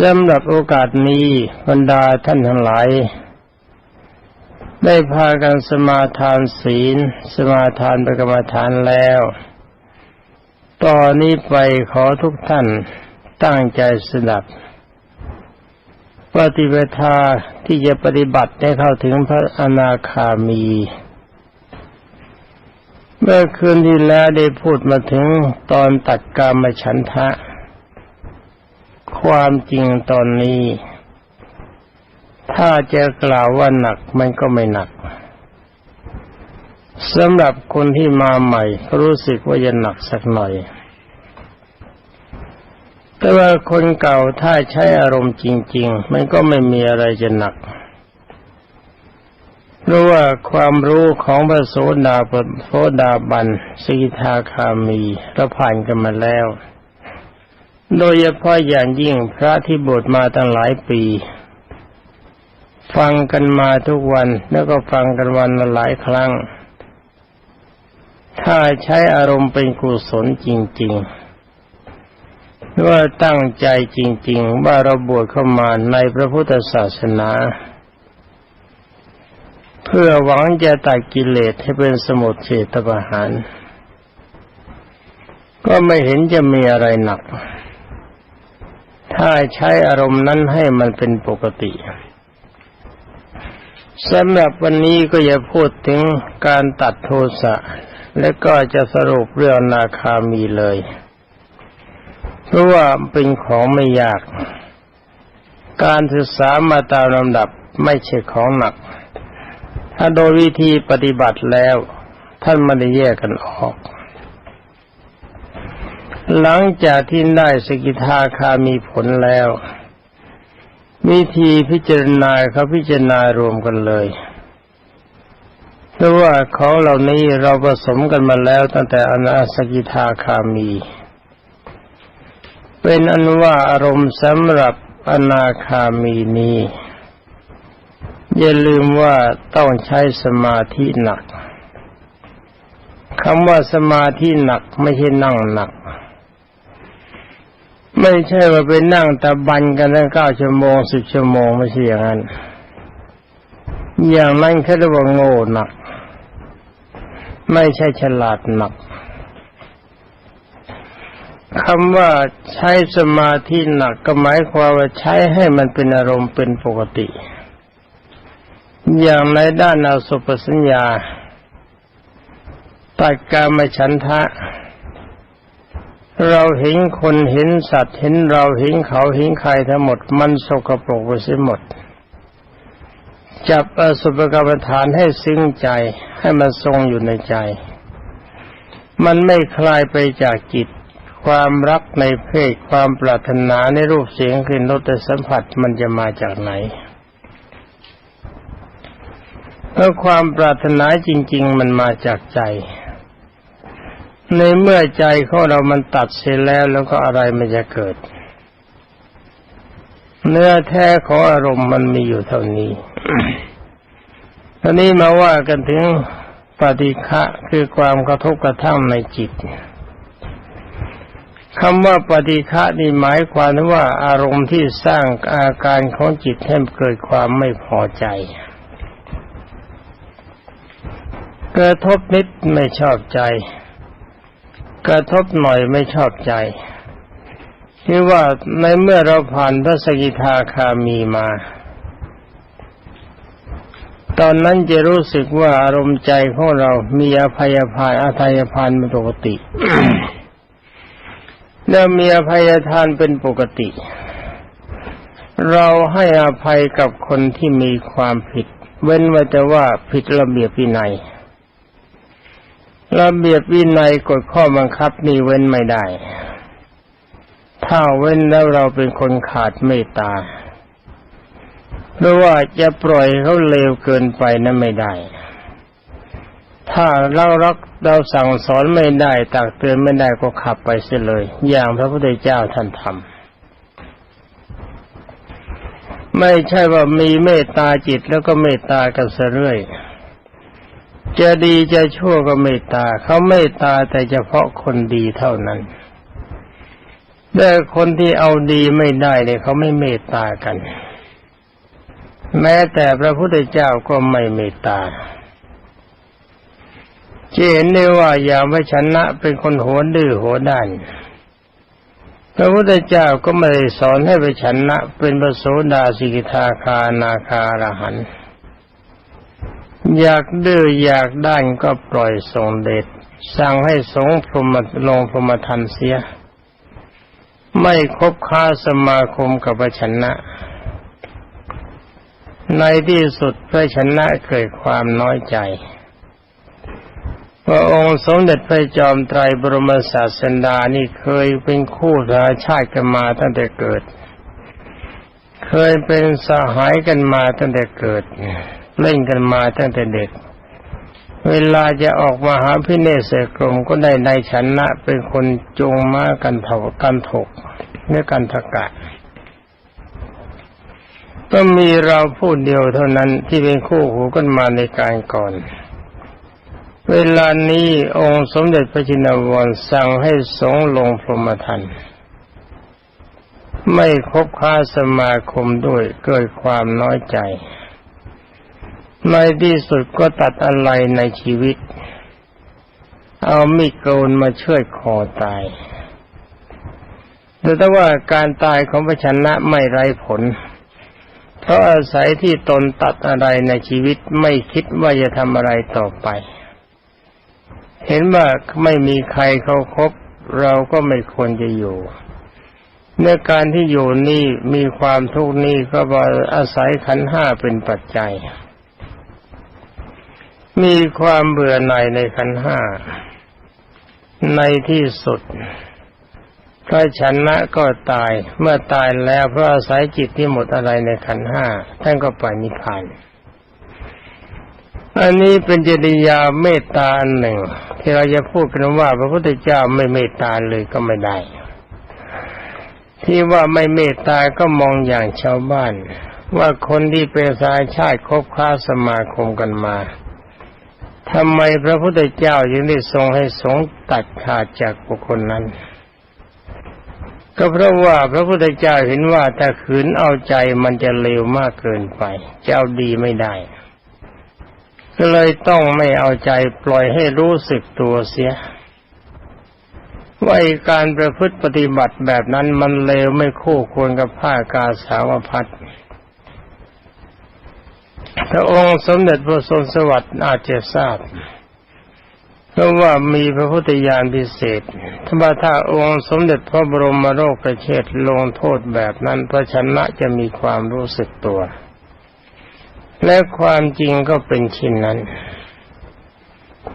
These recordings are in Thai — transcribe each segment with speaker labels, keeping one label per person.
Speaker 1: สำหรับโอกาสนี้บรรดาท่านทั้งหลาย ได้พากันสมาทานศีล สมาทานประกรรมฐานแล้ว ตอนนี้ไปขอทุกท่านตั้งใจสดับ ปฏิปทาที่จะปฏิบัติให้เข้าถึงพระอนาคามี เมื่อคืนที่แล้วได้พูดมาถึงตอนตัดกามฉันทะ ความจริงตอนนี้ ถ้าจะกล่าวว่าหนักมันก็ไม่หนักสำหรับคนที่มาใหม่ รู้สึกว่าจะหนักสักหน่อย แต่ว่าคนเก่าถ้าใช้อารมณ์จริง ๆ มันก็ไม่มีอะไรจะหนัก เพราะว่าความรู้ของพระโสดาบโสดาบันสกิทาคามีเราผ่านกันมาแล้ว โดยเฉพาะอย่างยิ่งพระที่บวชมาตั้งหลายปี ฟังกันมาทุกวันแล้วก็ฟังกันวันละหลายครั้ง ถ้าใช้อารมณ์เป็นกุศลจริงๆว่าตั้งใจจริง ๆ ว่าเราบวชเข้ามาในพระพุทธศาสนา เพื่อหวังจะตัดกิเลสให้เป็นสมุทเฉตประหาร ก็ไม่เห็นจะมีอะไรหนัก ถ้าใช้อารมณ์นั้นให้มันเป็นปกติสำหรับวันนี้ก็จะพูดถึงการตัดโทสะ และก็จะสรุปเรื่องนาคามีเลย เพราะว่าเป็นของไม่ยาก การศึกษามาตามลำดับไม่ใช่ของหนัก ถ้าโดยวิธีปฏิบัติแล้ว ท่านไม่ได้แยกกันออก หลังจากที่ได้สกิทาคามีผลแล้ว วิธีพิจารณาเขาพิจารณารวมกันเลยเพราะว่าของเหล่านี้เราผสมกันมาแล้วตั้งแต่อนาสกิทาคามี เป็นอันว่าอารมณ์สำหรับอนาคามีนี้อย่าลืมว่าต้องใช้สมาธิหนักคำว่าสมาธิหนักไม่ใช่นั่งหนัก ไม่ใช่ว่าไปนั่งตะบันกันตั้งเก้าชั่วโมงสิบชั่วโมงไม่ใช่อย่างนั้น อย่างนั้นแค่เรียกว่าโง่หนัก ไม่ใช่ฉลาดหนักคำว่าใช้สมาธิหนักก็หมายความว่าใช้ให้มันเป็นอารมณ์เป็นปกติ อย่างในด้านอาสุปสัญญาตัดการมฉันทะ เราเห็นคนเห็นสัตว์เห็นเราเห็นเขาเห็นใครทั้งหมด มันสกปรกไปเสียหมด จับอสุภกรรมฐานให้ซึ้งใจให้มันทรงอยู่ในใจ มันไม่คลายไปจากจิต ความรักในเพศความปรารถนาในรูปเสียงกลิ่นรสสัมผัสมันจะมาจากไหนเพราะความปรารถนาจริง ๆ มันมาจากใจ ในเมื่อใจของเรามันตัดเสียแล้วแล้วก็อะไรมันจะเกิด เนื้อแท้ของอารมณ์มันมีอยู่เท่านี้ทีนี้มาว่ากันถึงปฏิฆะคือความกระทบกระทั่งในจิตคำว่าปฏิฆะนี่หมายความว่าอารมณ์ที่สร้างอาการของจิตให้เกิดความไม่พอใจ กระทบนิดไม่ชอบใจ กระทบหน่อยไม่ชอบใจที่ว่าในเมื่อเราผ่านพระสกิทาคามีมา ตอนนั้นจะรู้สึกว่าอารมณ์ใจของเรามีอภัยพานอาทัยพานเป็นปกติ แล้วมีอภัยทานเป็นปกติ เราให้อภัยกับคนที่มีความผิด เว้นไว้แต่ว่าผิดระเบียบวินัย ระเบียบวินัยกฎข้อบังคับนี่เว้นไม่ได้ ถ้าเว้นแล้วเราเป็นคนขาดเมตตาเพราะว่าจะปล่อยเขาเลวเกินไปนั้นไม่ได้ ถ้าเรารักเราสั่งสอนไม่ได้ตักเตือนไม่ได้ก็ขับไปเสียเลย อย่างพระพุทธเจ้าท่านทำไม่ใช่ว่ามีเมตตาจิตแล้วก็เมตตากันเสเรื่อย จะดีจะชั่วก็เมตตาเขาเมตตาแต่เฉพาะคนดีเท่านั้นแต่คนที่เอาดีไม่ได้เนี่ยเขาไม่เมตตากัน แม้แต่พระพุทธเจ้าก็ไม่เมตตาจะเห็นได้ว่าอย่างพระชนะเป็นคนโหดดื้อโหด้าน พระพุทธเจ้าก็ไม่ได้สอนให้ไปชนะเป็นพระโสดาสิกทาคานาคาระหันต์ อยากดื้ออยากด้านก็ปล่อยทรงเดชสั่งให้สงพรมลงพรหมทันเสีย ไม่คบค้าสมาคมกับพระชนะ ในที่สุดพระชนะเกิดความน้อยใจพระองค์สมเด็จพระจอมไตรบรมศาสดานี่เคยเป็นคู่สาชาติกันมาตั้งแต่เกิด เคยเป็นสหายกันมาตั้งแต่เกิด เล่นกันมาตั้งแต่เด็ก เวลาจะออกมาหาพิเนศกรมก็ได้ในชนะเป็นคนจงมากันเถากันถกเนื้อกันทกะก็มีเราผู้เดียวเท่านั้นที่เป็นคู่หูกันมาในการก่อน เวลานี้องค์สมเด็จพระจินวรสั่งให้สงลงพรหมทันไม่คบค้าสมาคมด้วยเกิดความน้อยใจ ในที่สุดก็ตัดอะไรในชีวิต เอามีดโกนมาช่วยคอตาย แต่ว่าการตายของพระชนะไม่ไร้ผล เพราะอาศัยที่ตนตัดอะไรในชีวิตไม่คิดว่าจะทำอะไรต่อไป เห็นว่าไม่มีใครเขาครบเราก็ไม่ควรจะอยู่ในการที่อยู่นี่มีความทุกข์นี่ก็อาศัยขันห้าเป็นปัจจัย มีความเบื่อหน่ายในขันห้า ในที่สุดพระชนะก็ตายเมื่อตายแล้วเพราะอาศัยจิตที่หมดอะไรในขันห้าท่านก็ไปนิพพานอันนี้เป็นจริยาเมตตาอันหนึ่ง ที่เราจะพูดกันว่า พระพุทธเจ้าไม่เมตตาเลยก็ไม่ได้ ที่ว่าไม่เมตตาก็มองอย่างชาวบ้าน ว่าคนที่เป็นสายชาติคบค้าสมาคมกันมา ทำไมพระพุทธเจ้ายังได้ทรงให้สงตัดขาดจากบุคคลนั้น ก็เพราะว่าพระพุทธเจ้าเห็นว่าถ้าขืนเอาใจมันจะเลวมากเกินไปจะเอาดีไม่ได้ ก็เลยต้องไม่เอาใจปล่อยให้รู้สึกตัวเสียว่าการประพฤติปฏิบัติแบบนั้นมันเลวไม่คู่ควรกับผ้ากาสาวพัด พระองค์สมเด็จพระทรงสวัสดิ์อาจจะทราบเพราะว่ามีพระพุทธญาณพิเศษถ้าถ้าองค์สมเด็จพระบรมโรคประเชษลงโทษแบบนั้นพระชนะจะมีความรู้สึกตัว และความจริงก็เป็นชินนั้น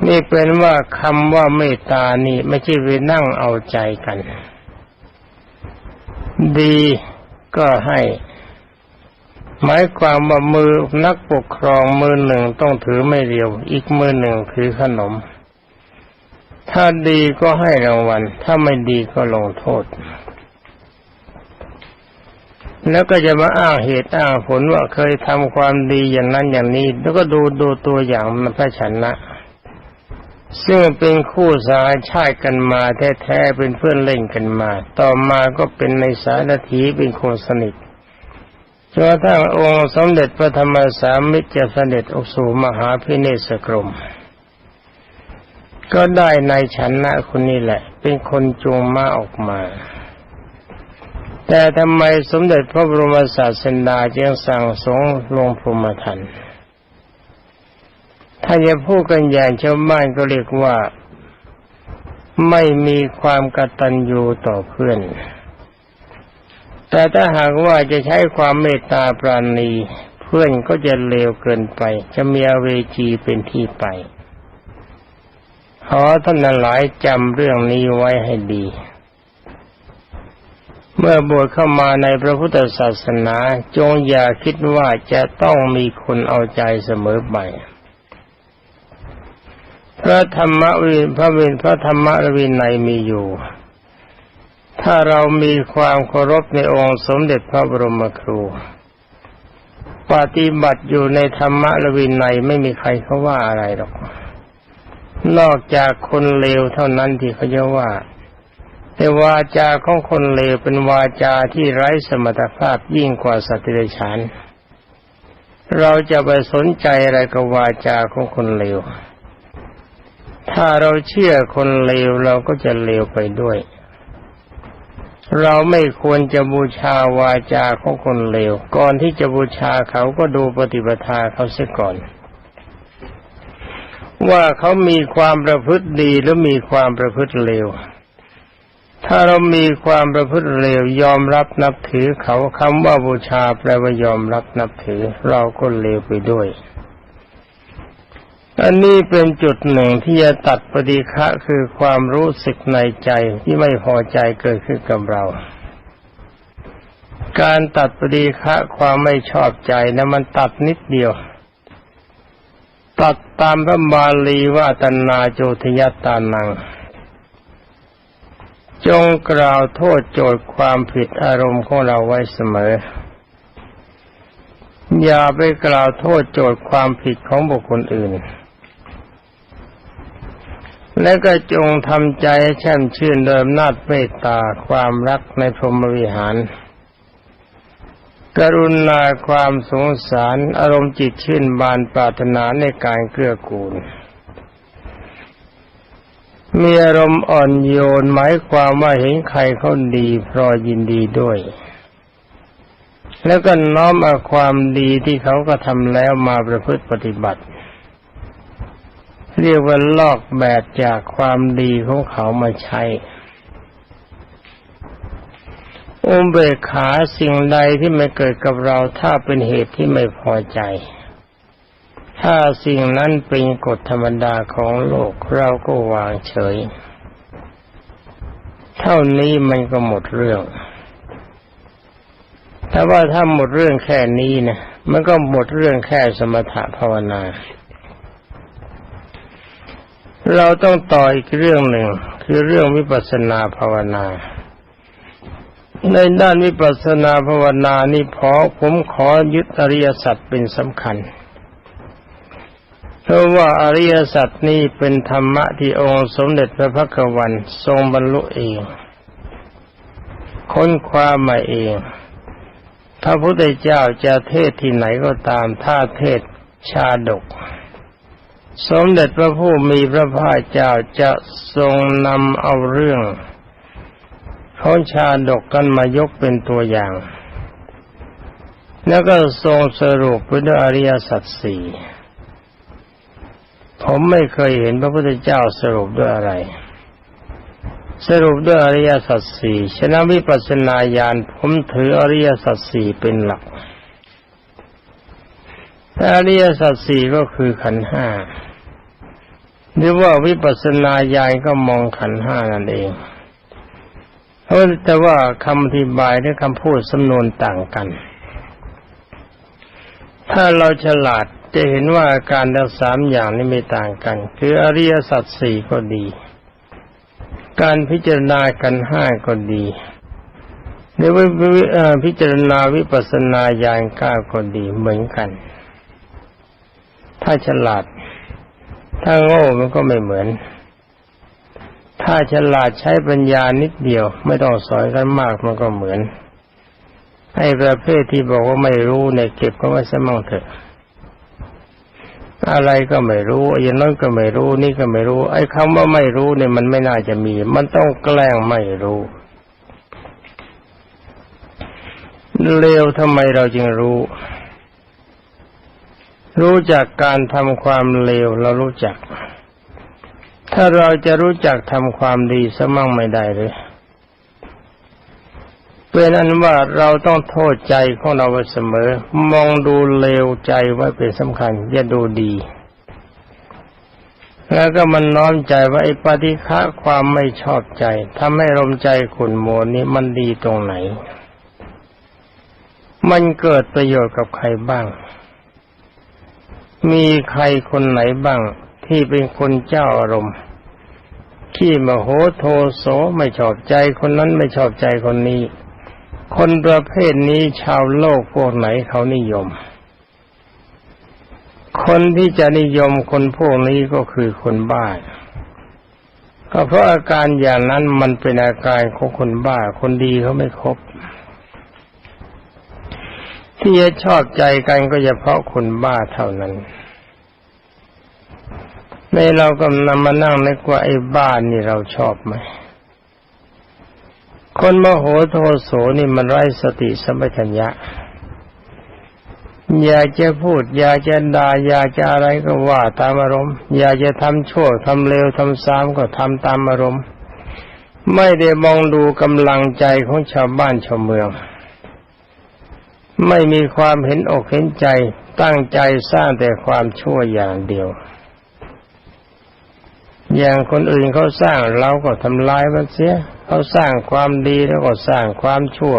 Speaker 1: นี่เป็นว่าคำว่าเมตตานี่ไม่ใช่ไปนั่งเอาใจกัน ดีก็ให้ หมายความว่ามือนักปกครองมือหนึ่งต้องถือไม่เรียว อีกมือหนึ่งถือขนม ถ้าดีก็ให้รางวัล ถ้าไม่ดีก็ลงโทษ แล้วก็จะมาอ้างเหตุอ้างผลว่าเคยทำความดีอย่างนั้นอย่างนี้ แล้วก็ดูดูตัวอย่างมันพระชนะ ซึ่งเป็นคู่สาชาติกันมาแท้ๆเป็นเพื่อนเล่นกันมา ต่อมาก็เป็นในสารถีเป็นคนสนิท จนกระทั่งองค์สมเด็จพระธรรมสามิตรจะเสด็จออกสู่มหาพิเนศกรม ก็ได้ในชันนะคนนี้แหละ เป็นคนจูงม้าออกมา แต่ทำไมสมเด็จพระบรมศาสดาจึงสั่งสงลงพรหมทันถ้าจะพูดกันอย่างชาวบ้านก็เรียกว่าไม่มีความกตัญญูต่อเพื่อน แต่ถ้าหากว่าจะใช้ความเมตตาปราณี เพื่อนก็จะเลวเกินไป จะมีอเวจีเป็นที่ไปขอท่านหลายจำเรื่องนี้ไว้ให้ดี เมื่อบวชเข้ามาในพระพุทธศาสนาจงอย่าคิดว่าจะต้องมีคนเอาใจเสมอไปพระธรรมวินพระวินพระธรรมวินัยมีอยู่ ถ้าเรามีความเคารพในองค์สมเด็จพระบรมครู ปฏิบัติอยู่ในธรรมะละวินัยไม่มีใครเขาว่าอะไรหรอก นอกจากคนเลวเท่านั้นที่เขาจะว่า แต่วาจาของคนเลวเป็นวาจาที่ไร้สมรรถภาพยิ่งกว่าสัตว์เดรัจฉานเราจะไปสนใจอะไรกับวาจาของคนเลว ถ้าเราเชื่อคนเลวเราก็จะเลวไปด้วย เราไม่ควรจะบูชาวาจาของคนเลว ก่อนที่จะบูชาเขาก็ดูปฏิปทาเขาเสียก่อน ว่าเขามีความประพฤติดีหรือมีความประพฤติเลว ถ้าเรามีความประพฤติเลวยอมรับนับถือเขาคำว่าบูชาแปลว่ายอมรับนับถือ เราก็เลวไปด้วย อันนี้เป็นจุดหนึ่งที่จะตัดปฏิฆะคือความรู้สึกในใจที่ไม่พอใจเกิดขึ้นกับเรา การตัดปฏิฆะความไม่ชอบใจนะมันตัดนิดเดียว ตัดตามพระบาลีว่าตนาโจทยตานัง จงกล่าวโทษโจทย์ความผิดอารมณ์ของเราไว้เสมออย่าไปกล่าวโทษโจทย์ความผิดของบุคคลอื่น และก็จงทำใจให้แช่มชื่นโดยอำนาจเมตตาความรักในพรหมวิหาร กรุณาความสงสารอารมณ์จิตชื่นบานปรารถนาในการเกื้อกูล มีอารมณ์อ่อนโยนหมายความว่าเห็นใครเขาดีพรอยินดีด้วย แล้วก็น้อมเอาความดีที่เขาก็ทำแล้วมาประพฤติปฏิบัติ เรียกว่าลอกแบบจากความดีของเขามาใช้อุเบกขาสิ่งใดที่ไม่เกิดกับเราถ้าเป็นเหตุที่ไม่พอใจ ถ้าสิ่งนั้นเป็นกฎธรรมดาของโลกเราก็วางเฉย เท่านี้มันก็หมดเรื่อง แต่ว่าถ้าหมดเรื่องแค่นี้นะมันก็หมดเรื่องแค่สมถะภาวนา เราต้องต่ออีกเรื่องหนึ่ง คือเรื่องวิปัสสนาภาวนา ในด้านวิปัสสนาภาวนานี่พอผมขอยึดอริยสัจเป็นสำคัญ เพราะว่าอริยสัจนี้เป็นธรรมะที่องค์สมเด็จพระพักวันทรงบรรลุเอง ค้นคว้ามาเองพระพุทธเจ้าจะเทศที่ไหนก็ตามถ้าเทศชาดก สมเด็จพระผู้มีพระภาคเจ้าจะทรงนำเอาเรื่องของชาดกกันมายกเป็นตัวอย่าง แล้วก็ทรงสรุปไว้ด้วยอริยสัจสี่ผมไม่เคยเห็นพระพุทธเจ้าสรุปด้วยอะไร สรุปด้วยอริยสัจสี่ฉนั้นวิปัสสนาญาณผมถืออริยสัจสี่เป็นหลักอริยสัจสี่ก็คือขันห้า หรือว่าวิปัสสนาญาณก็มองขันห้านั่นเองเพราะแต่ว่าคำอธิบายและคำพูดสำนวนต่างกัน ถ้าเราฉลาดจะเห็นว่าการทั้งสามอย่างนี้ไม่ต่างกัน คืออริยสัจสี่ก็ดี การพิจารณากันห้าก็ดีหรือว่าพิจารณาวิปัสสนาญาณก้าก็ดีเหมือนกัน ถ้าฉลาด ถ้าโง่มันก็ไม่เหมือน ถ้าฉลาดใช้ปัญญานิดเดียว ไม่ต้องสอนกันมากมันก็เหมือนให้ประเภทที่บอกว่าไม่รู้เนี่ยเก็บก็ไม่สมั่งเถอะ อะไรก็ไม่รู้อย่างนั้นก็ไม่รู้นี่ก็ไม่รู้ ไอ้คำว่าไม่รู้เนี่ยมันไม่น่าจะมี มันต้องแกล้งไม่รู้เลวทำไมเราจึงรู้ รู้จักการทำความเลวเรารู้จัก ถ้าเราจะรู้จักทำความดีสมั่งไม่ได้เลยเป็นอันว่าเราต้องโทษใจของเราเสมอ มองดูเลวใจไว้เป็นสำคัญ อย่าดูดี แล้วก็มันน้อมใจว่าไอ้ปฏิฆะความไม่ชอบใจทำให้ลมใจขุ่นโมนี้มันดีตรงไหน มันเกิดประโยชน์กับใครบ้าง มีใครคนไหนบ้างที่เป็นคนเจ้าอารมณ์ขี้มโหโทโสไม่ชอบใจคนนั้นไม่ชอบใจคนนี้ คนประเภทนี้ชาวโลกพวกไหนเขานิยม คนที่จะนิยมคนพวกนี้ก็คือคนบ้าก็เพราะอาการอย่างนั้นมันเป็นอาการของคนบ้า คนดีเขาไม่ครบ ที่จะชอบใจกันก็เฉพาะคนบ้าเท่านั้นในเรากำลังมานั่งนึกว่าไอ้บ้านนี่เราชอบไหมคนโมโหโทโสนี่มันไร้สติสัมปชัญญะ อยากจะพูด อยากจะด่าอยากจะอะไรก็ว่าตามอารมณ์ อยากจะทำชั่วทำเลวทำซ้ำก็ทำตามอารมณ์ ไม่ได้มองดูกำลังใจของชาวบ้านชาวเมือง ไม่มีความเห็นอกเห็นใจ ตั้งใจสร้างแต่ความชั่วอย่างเดียว อย่างคนอื่นเขาสร้างเราก็ทำลายมันเสียเขาสร้างความดีแล้วก็สร้างความชั่ว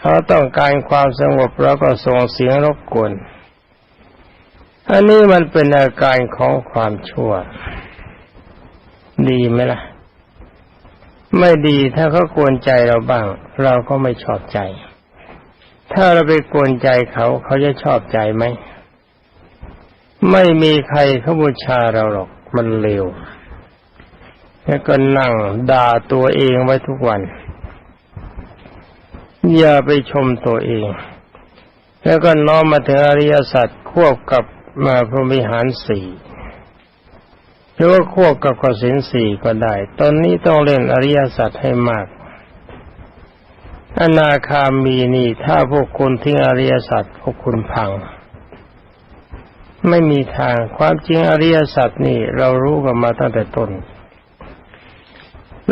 Speaker 1: เขาต้องการความสงบเราก็ส่งเสียงรบกวนอันนี้มันเป็นอาการของความชั่ว ดีไหมล่ะ ไม่ดีถ้าเขากวนใจเราบ้าง เราก็ไม่ชอบใจ ถ้าเราไปกวนใจเขาเขาจะชอบใจไหม ไม่มีใครเขาบูชาเราหรอกมันเลวแล้วก็นั่งด่าตัวเองไว้ทุกวัน อย่าไปชมตัวเอง แล้วก็น้อมมาถึงอริยสัจควบกับมาพรหมิหารสี่หรือว่าควบกับกสินสี่ก็ได้ ตอนนี้ต้องเล่นอริยสัจให้มาก อนาคามีนี่ ถ้าพวกคุณทิ้งอริยสัจพวกคุณพัง ไม่มีทางความจริงอริยสัจนี่ เรารู้กันมาตั้งแต่ต้น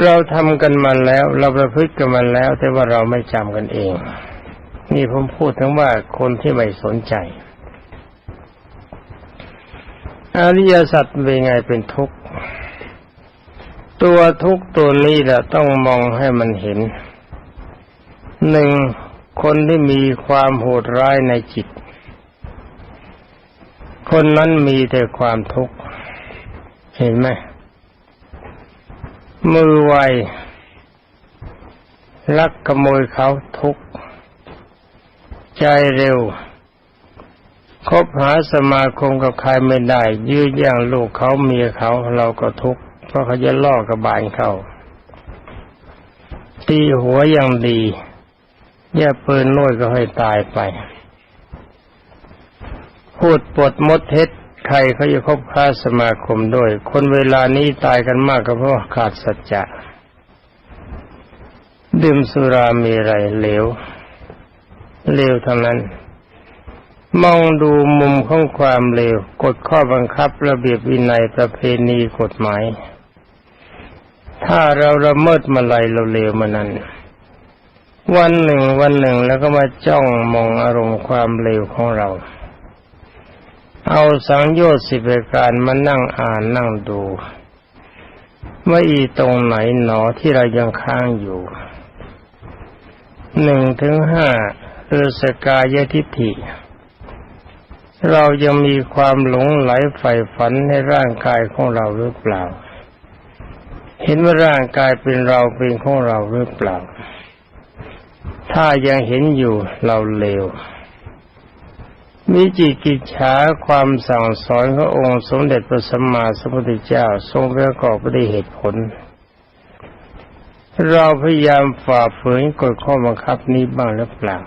Speaker 1: เราทำกันมาแล้ว เราประพฤติกันมาแล้ว แต่ว่าเราไม่จำกันเอง นี่ผมพูดถึงว่าคนที่ไม่สนใจ อริยสัจเป็นไงเป็นทุกข์ตัวทุกข์ตัวนี้แหละต้องมองให้มันเห็น หนึ่งคนที่มีความโหดร้ายในจิต คนนั้นมีแต่ความทุกข์ เห็นไหมมือไวลักขโมยเขาทุกข์ ใจเร็ว คบหาสมาคมกับใครไม่ได้ ยื้อแย่งลูกเขาเมียเขาเราก็ทุกข์ เพราะเขาจะล่อกระบาลเขาตีหัวอย่างดี แย่ปืนน้อยก็ให้ตายไป พูดปดมดเท็จใครเขาจะคบค้าสมาคมด้วย คนเวลานี้ตายกันมากก็เพราะขาดสัจจะดื่มสุรามีไรเหลวเลวทั้งนั้น มองดูมุมของความเลวกฎข้อบังคับระเบียบวินัยประเพณีกฎหมาย ถ้าเราละเมิดมาลัยเราเลวมานั้น วันหนึ่งวันหนึ่งแล้วก็มาจ้องมองอารมณ์ความเลวของเรา เอาสังโยชน์สิบประการมานั่งอ่านนั่งดูว่าอีตรงไหนหนอที่เรายังค้างอยู่หนึ่งถึงห้าเรือสกายทิฏฐิ เรายังมีความหลงไหลใฝ่ฝันในร่างกายของเราหรือเปล่า เห็นว่าร่างกายเป็นเราเป็นของเราหรือเปล่า ถ้ายังเห็นอยู่เราเลวมีจิตกิจฉาความสั่งสอนขององค์สมเด็จพระสัมมาสัมพุทธเจ้าทรงประกอบไปด้วยเหตุผล เราพยายามฝ่าฝืนกฎข้อบังคับนี้บ้างหรือเปล่า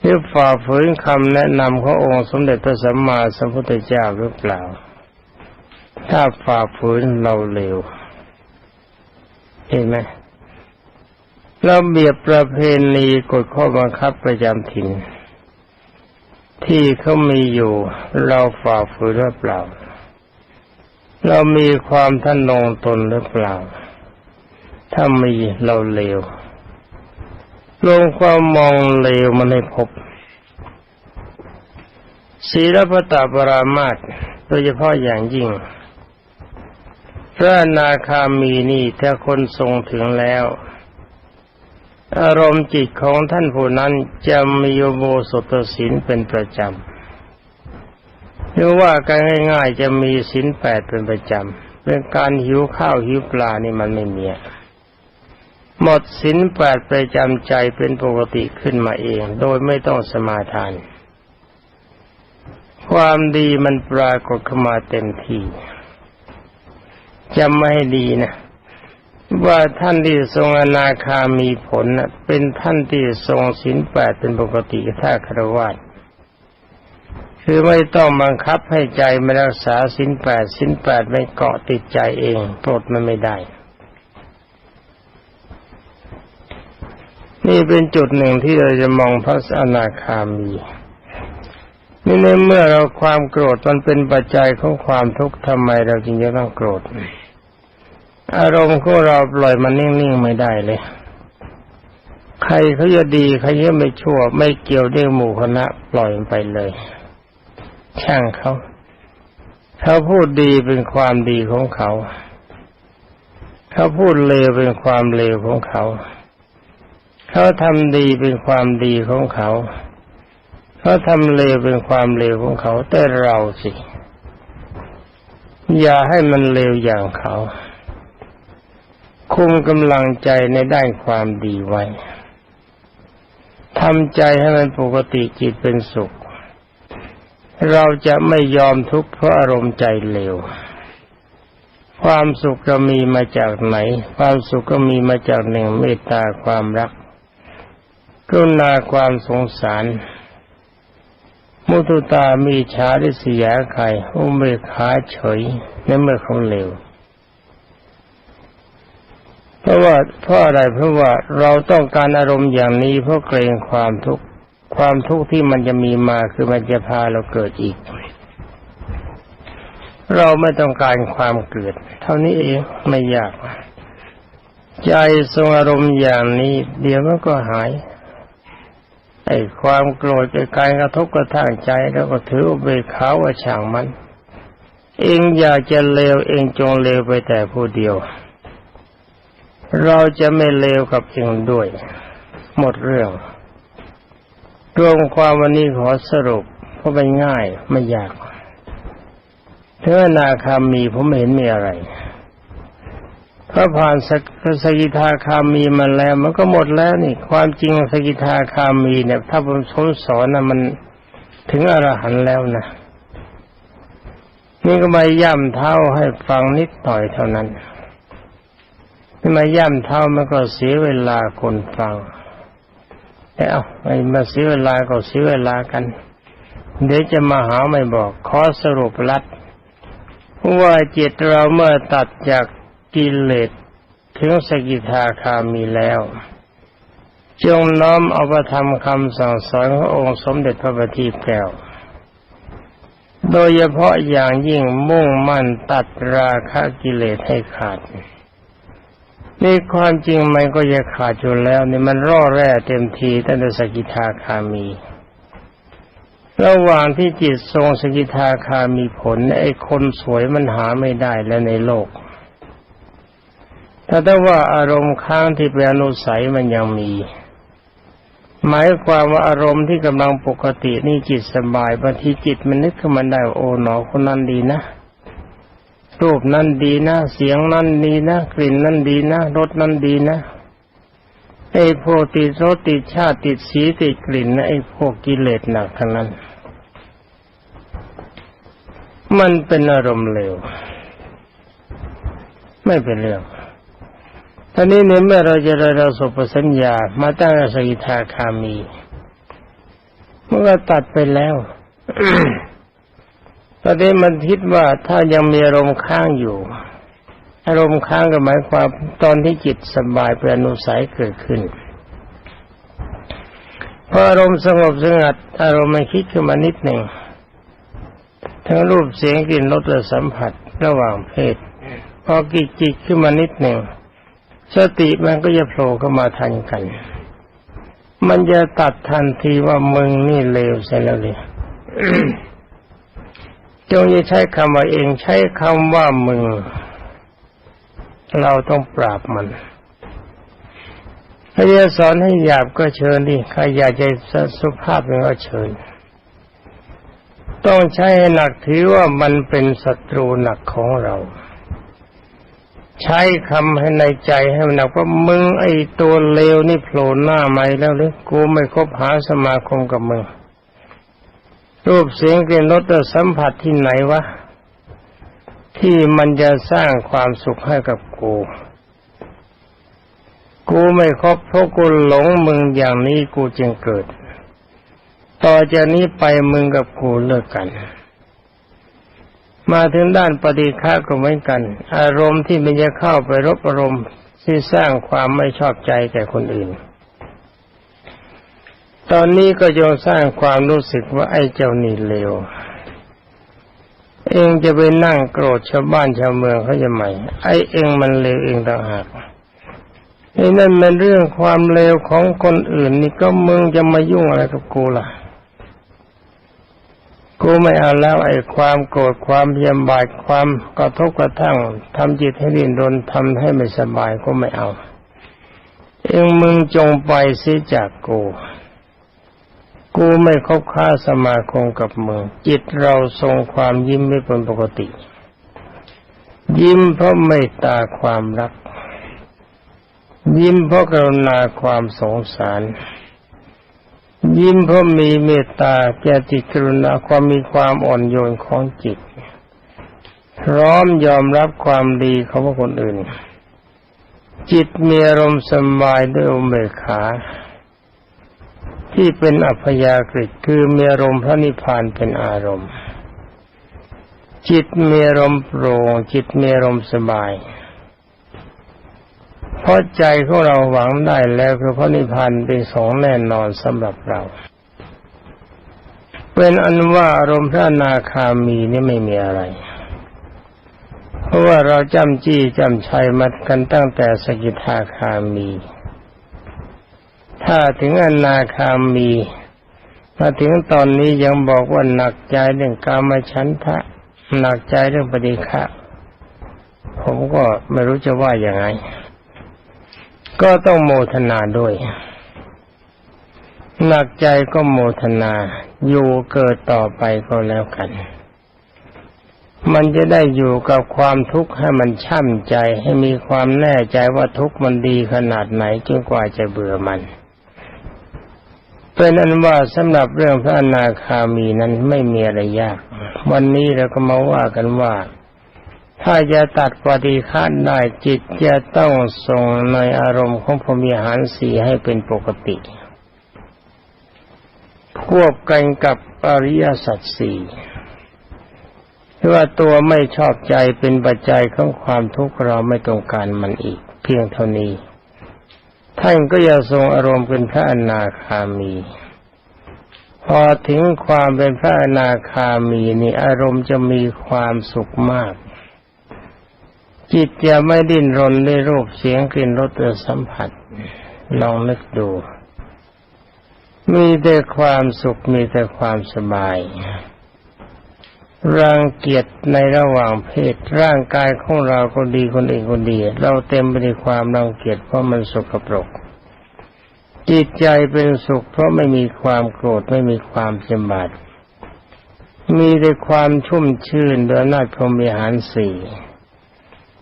Speaker 1: หรือฝ่าฝืนคำแนะนำขององค์สมเด็จพระสัมมาสัมพุทธเจ้าหรือเปล่า ถ้าฝ่าฝืนเราเลวเห็นไหม ราเบียบประเพณีกฎข้อบังคับประจำถิ่น ที่เขามีอยู่เราฝ่าฝืนหรือเปล่า เรามีความท่านงตนหรือเปล่า ถ้ามีเราเลวลงความมองเลวมันให้พบศีลพตาปรามาตโดยเฉพาะอย่างยิ่ง พระนาคามีนี่ถ้าคนทรงถึงแล้ว อารมณ์จิตของท่านผู้นั้นจะมีโบสถศีลเป็นประจำหรือว่ากันง่ายๆจะมีศีลแปดเป็นประจำเรื่องการหิวข้าวหิวปลานี่มันไม่มีหมดศีลแปดประจำใจเป็นปกติขึ้นมาเอง โดยไม่ต้องสมาทาน ความดีมันปรากฏขึ้นมาเต็มที่จำไม่ให้ดีนะ ว่าท่านที่ทรงอนาคามีผลเป็นท่านที่ทรงศีลแปดเป็นปกติถ้าคารวะคือไม่ต้องบังคับให้ใจมารักษาศีลแปดศีลแปดไม่เกาะติดใจเองปลดมันไม่ได้ นี่เป็นจุดหนึ่งที่เราจะมองพระอนาคามีนี่ในเมื่อเราความโกรธมันเป็นปัจจัยของความทุกข์ทำไมเราจึงจะต้องโกรธ อารมณ์ของเราปล่อยมันนิ่งๆไม่ได้เลย ใครเขาจะดีใครจะไม่ชั่ว ไม่เกี่ยวด้วยหมู่คณะปล่อยมันไปเลย ช่างเขาเขาพูดดีเป็นความดีของเขาเขาพูดเลวเป็นความเลวของเขา เขาทำดีเป็นความดีของเขา เขาทำเลวเป็นความเลวของเขา แต่เราสิ อย่าให้มันเลวอย่างเขา คุมกำลังใจในด้านความดีไว้ทำใจให้มันปกติจิตเป็นสุข เราจะไม่ยอมทุกข์เพราะอารมณ์ใจเลวความสุขก็มีมาจากไหน ความสุขก็มีมาจากหนึ่งเมตตาความรักกรุณาความสงสาร มุตุตามีชาดิสยาไข่อุเบกขาเฉยในเมื่อเขาเลว เพราะว่าเพราะอะไรเพราะว่าเราต้องการอารมณ์อย่างนี้เพราะเกรงความทุกข์ความทุกข์ที่มันจะมีมาคือมันจะพาเราเกิดอีก เราไม่ต้องการความเกิด เท่านี้เองไม่ยากใจทรงอารมณ์อย่างนี้ เดี๋ยวมันก็หายไอ้ความโกรธไอ้การกระทบกระทั่งใจแล้วก็ถือเบกขาว่าช่างมัน เองอยากจะเลวเองจงเลวไปแต่ผู้เดียว เราจะไม่เลวกับเองด้วย หมดเรื่องรวมความวันนี้ขอสรุปเพราะมันง่ายไม่ยากเท่านาคามีผมเห็นมีอะไรถ้าผ่านสกสกิทาคามีมาแล้ว มันก็หมดแล้วนี่ ความจริงสกิทาคามีเนี่ย ถ้าผมสอนสอนนะมันถึงอรหันต์แล้วนะนี่ก็มาย่ำเท้าให้ฟังนิดหน่อยเท่านั้น มาย่ำเท้ามันก็เสียเวลาคนฟังแต่เอาไม่มาเสียเวลาก็เสียเวลากัน เดี๋ยวจะมาหาไม่บอก ขอสรุปลัดว่าจิตเราเมื่อตัดจากกิเลสถึงสกิทาคามีแล้ว จงน้อมเอาประธรรมคำสั่งสอนขององค์สมเด็จพระบัณฑิตแก้ว โดยเฉพาะอย่างยิ่งมุ่งมั่นตัดราคะกิเลสให้ขาด นี่ความจริงมันก็จะขาดอยู่แล้วนี่มันร่อแร่เต็มทีตั้งแต่สกิทาคามี ระหว่างที่จิตทรงสกิทาคามีผลไอ้คนสวยมันหาไม่ได้แล้วในโลก ถ้าได้ว่าอารมณ์ค้างที่เป็นอนุสัยมันยังมี หมายความว่าอารมณ์ที่กำลังปกตินี่จิตสบายบางทีจิตมันนึกขึ้นมาได้โอ้หนอคนนั้นดีนะ รูปนั้นดีนะ เสียงนั้นดีนะ กลิ่นนั้นดีนะรสนั้นดีนะไอ้พวกติดรสติดชาติติดสีติดกลิ่นนะไอ้พวกกิเลสหนักทั้งนั้น มันเป็นอารมณ์เร็ว ไม่เป็นเรื่องท่านี้เนี่ยเมื่อเราจะเราสบสัญญา มาตั้งสกิทาคามี เมันก็ตัดไปแล้ว ตอนนี้มันคิดว่าถ้ายังมีอารมณ์ค้างอยู่ อารมณ์ค้างก็หมายความตอนที่จิตสบายเป็นอนุสัยเกิดขึ้นพออารมณ์สงบสงัด อารมณ์มันคิดขึ้นมานิดหนึ่งทั้งรูปเสียงกลิ่นรสและสัมผัสระหว่างเพศพอกิจจิตขึ้นมานิดหนึ่งสติมันก็จะโผล่เข้ามาทันกัน มันจะตัดทันทีว่ามึงนี่เลวใช่แล้วเลย จงอย่าใช้คำว่าเองใช้คำว่ามึง เราต้องปราบมันถ้าจะสอนให้หยาบก็เชิญดิใครอยากจะสุภาพก็เชิญ ต้องใช้ให้หนักถือว่ามันเป็นศัตรูหนักของเรา ใช้คำให้ในใจให้มันหนักว่ามึงไอ้ตัวเลวนี่โผล่หน้าใหมแล้วหรือกูไม่คบหาสมาคมกับมึง รูปเสียงกลิ่นรสสัมผัสที่ไหนวะ ที่มันจะสร้างความสุขให้กับกู กูไม่ครบเพราะกูหลงมึงอย่างนี้กูจึงเกิด ต่อจากนี้ไปมึงกับกูเลิกกัน มาถึงด้านปฏิฆาก็เหมือนกัน อารมณ์ที่มันจะเข้าไปรบอารมณ์ที่สร้างความไม่ชอบใจแก่คนอื่น ตอนนี้ก็จงสร้างความรู้สึกว่าไอ้เจ้านี่เลว เองจะไปนั่งโกรธชาวบ้านชาวเมืองเขาจะไหมไอ้เองมันเลวเองต่างหากไอ้นั่นมันเรื่องความเลวของคนอื่น นี่ก็มึงจะมายุ่งอะไรกับกูล่ะ กูไม่เอาแล้วไอ้ความโกรธความพยาบาทความกระทบกระทั่งทำจิตให้ดิ้นรนทำให้ไม่สบายก็ไม่เอา เองมึงจงไปเสียจากกู กูไม่คบค้าสมาคมกับมึง จิตเราทรงความยิ้มไม่เป็นปกติ ยิ้มเพราะไม่ตาความรัก ยิ้มเพราะกรุณาความสงสาร ยิ้มเพราะมีเมตตาแก่จิตกรุณาความมีความอ่อนโยนของจิต พร้อมยอมรับความดีของคนอื่น จิตมีอารมณ์สบายด้วยอุเบกขา ที่เป็นอัพยากฤิคือมีอารมณ์พระนิพพานเป็นอารมณ์ จิตมีอารมณ์โปร่งจิตมีอารมณ์สบาย เพราะใจของเราหวังได้แล้วคือพระนิพพานเป็นสองแน่นอนสำหรับเรา เป็นอันว่าอารมณ์พระนาคามีนี่ไม่มีอะไรเพราะว่าเราจำจี้จำชัยมากันตั้งแต่สกิทาคามี ถ้าถึงอนาคามีมาถึงตอนนี้ยังบอกว่าหนักใจเรื่องกามฉันทะหนักใจเรื่องปฏิฆะผมก็ไม่รู้จะว่าอย่างไง ก็ต้องโมทนาด้วย หนักใจก็โมทนาอยู่เกิดต่อไปก็แล้วกัน มันจะได้อยู่กับความทุกข์ให้มันช่ำใจให้มีความแน่ใจว่าทุกข์มันดีขนาดไหนจนกว่าจะเบื่อมัน เป็นอันว่าสำหรับเรื่องพระอนาคามีนั้นไม่มีอะไรยาก วันนี้เราก็มาว่ากันว่า ถ้าจะตัดปฏิฆาได้จิตจะต้องทรงในอารมณ์ของพรมีหารสีให้เป็นปกติ ควบกันกับอริยสัจสี่ที่ว่าตัวไม่ชอบใจเป็นปัจจัยของความทุกข์เราไม่ต้องการมันอีก เพียงเท่านี้ ท่านก็จะทรงอารมณ์เป็นพระอนาคามี พอถึงความเป็นพระอนาคามีนี่อารมณ์จะมีความสุขมาก จิตจะไม่ดิ้นรนด้วยรูปเสียงกลิ่นรสสัมผัส ลองนึกดู มีแต่ความสุขมีแต่ความสบาย รังเกียจในระหว่างเพศร่างกายของเราก็ดีคนอื่นก็ดี เราเต็มไปด้วยความรังเกียจเพราะมันสกปรก จิตใจเป็นสุขเพราะไม่มีความโกรธไม่มีความเจ็บาดมีแต่ความชุ่มชื่นโดยนาจพรมีหารสี่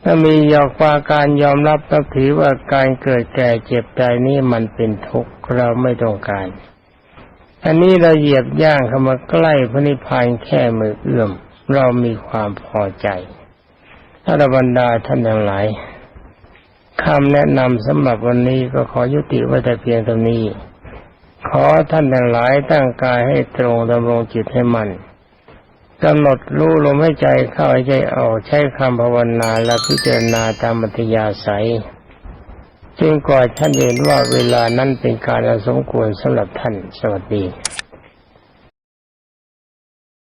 Speaker 1: ถ้ามียอควาการยอมรับนับถือว่าการเกิดแก่เจ็บใจนี้มันเป็นทุกข์เราไม่ต้องการ อันนี้เราเหยียบย่างเข้ามาใกล้พระนิพพานแค่มือเอื้อม เรามีความพอใจถ้าบรรดาท่านทั้งหลายคำแนะนำสำหรับวันนี้ก็ขอยุติไว้แต่เพียงเท่านี้ ขอท่านทั้งหลายตั้งกายให้ตรงดำรงจิตให้มั่นกำหนดรู้ลมให้ใจเข้าใจออกใช้คำภาวนาและพิจารณาตามมัธยาศัย จึงก่อท่านเห็นว่าเวลานั้นเป็นการอสมควรสำหรับท่านสวัสดี